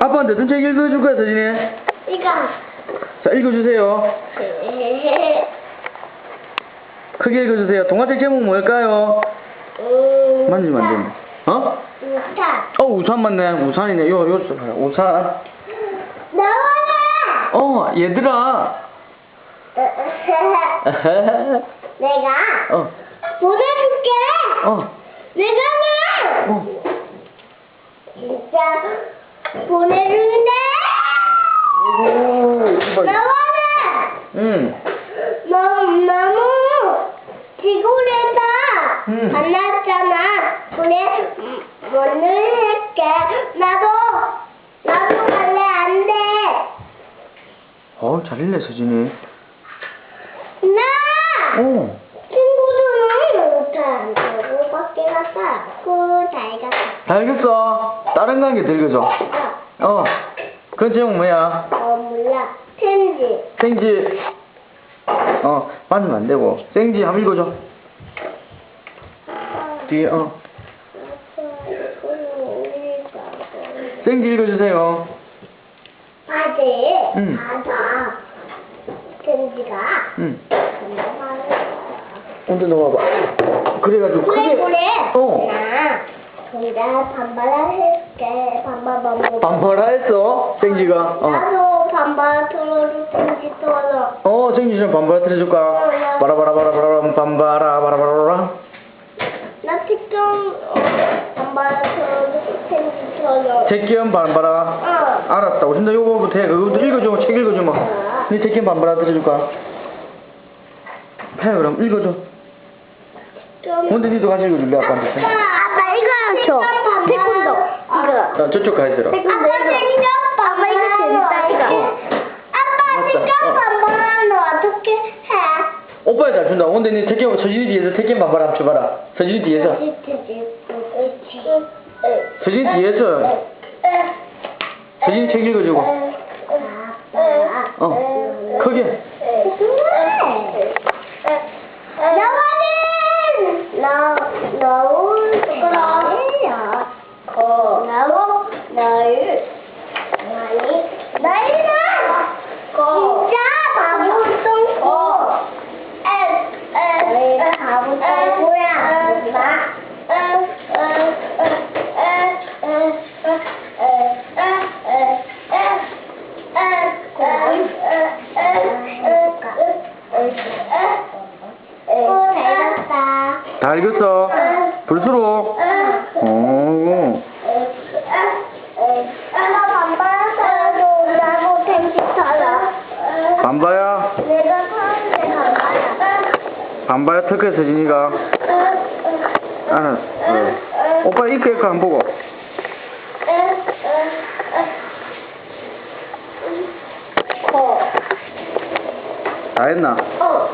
아빠한테 어떤 책 읽어줄 거야, 서진이? 이거. 자, 읽어주세요. 크게 읽어주세요. 동화책 제목 뭘까요? 음, 만지면 안 된다. 어? 우산. 어, 우산 맞네. 우산이네. 요, 요, 우산. 나와라! 어, 얘들아. 내가 어, 보내줄게! 어, 내가 나! 어. 진짜 오, 이발. 나와라! 응. 너무, 너무 지구에다 음. 만났잖아. 음, 오늘 할게. 나도, 나도 갈래, 안 돼. 어, 잘 읽네, 서진이. 나! 어. 친구들은 못한다고 밖에 갔다. 그잘 갔다. 알겠어. 다른 관계 읽어줘. 어, 어. 그 제목 뭐야? 어 몰라. 편지. 생지. 어, 맞으면 안 되고. 생지 한번 읽어줘. 뒤에, 어. 생지 읽어주세요. 바지. 응. 바다. 편지가. 응. 언제 넣어봐. 그래가지고 그래 크게. 그래. 어. 나 근데 반발을 할게. 반발 반발. 반발하 했어. 생지가. 어. 나도 반발 털어줄 편지 털어. 어, 생지 좀 반발 틀어줄까? 바라바라바라바라 반바라 바라바라라. 나 특정 어, 반발 털어줄 편지 털어. 택견 반바라. 어. 알았다. 우선 요거부터 해. 그것도 읽어줘. 책 읽어줘, 뭐. 네 택견 반바라 들어줄까? 해, 그럼 읽어줘. 좀. 근데 니도 같이 읽어줄래, 아빠한테? 아빠 이거 줘. 태권도. 이거. 어, 저쪽 가 있어라. 아빠 생각 반발 이거 재밌다 이거. 어. 아빠 맞다. 생각 어. 반발은 어떻게 해? 오빠야 잘 준다. 근데 니 택견, 서진이 뒤에서 반바라 한번 줘봐라. 서진이 뒤에서. 서진이 뒤에서. 서진이 책 읽어주고. 어, 크게. 다. 다 읽었어. 펜지 타라. 반바야. 반바야 특혜 서진이가. 알았어. 어. 오빠 이거 이거 안 보고. 거. 다 했나? 어.